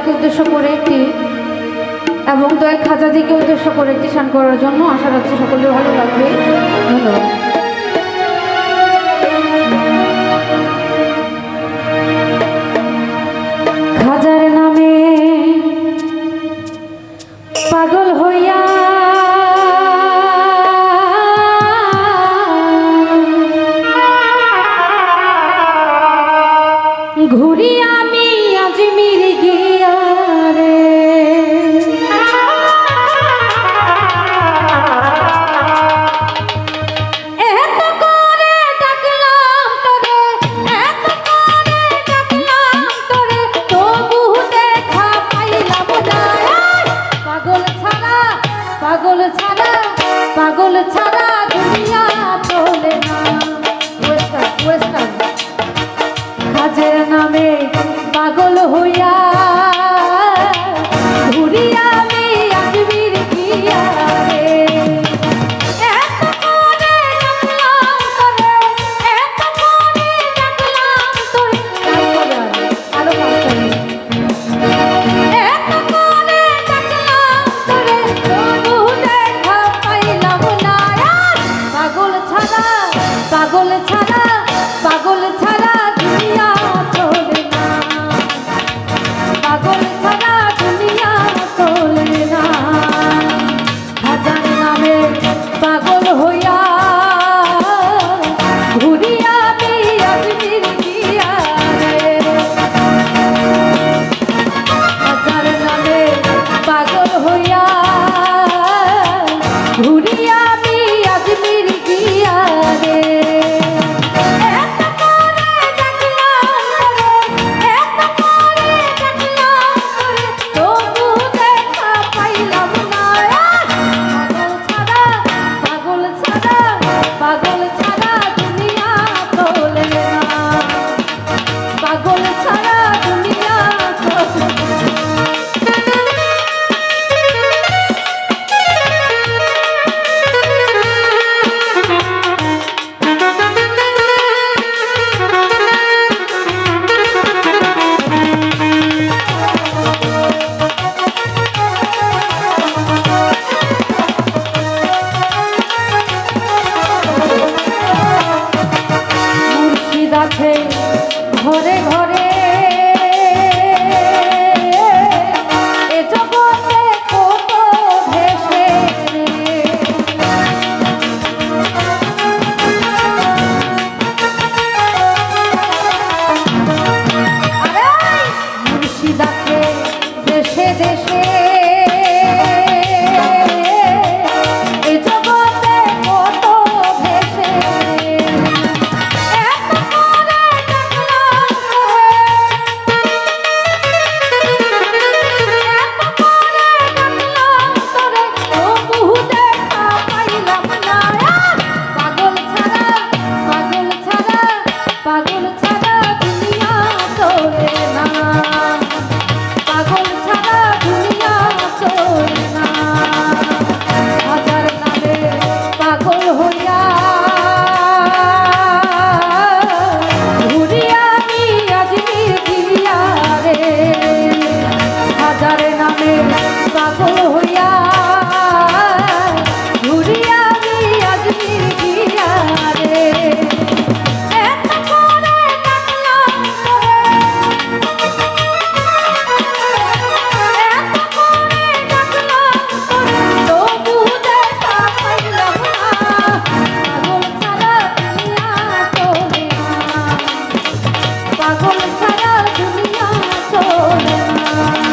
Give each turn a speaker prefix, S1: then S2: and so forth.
S1: দয়ালকে উদ্দেশ্য করে একটি এবং দয়াল খাজাজিকে উদ্দেশ্য করে একটি শান করার জন্য আশা রাখছি সকলের ভালো লাগবে। ধন্যবাদ। নামে পাগল হইয়া ঘুরি তোরে তবু দেখা পাগল ছাড়া পাগল ছাড়া te Bye.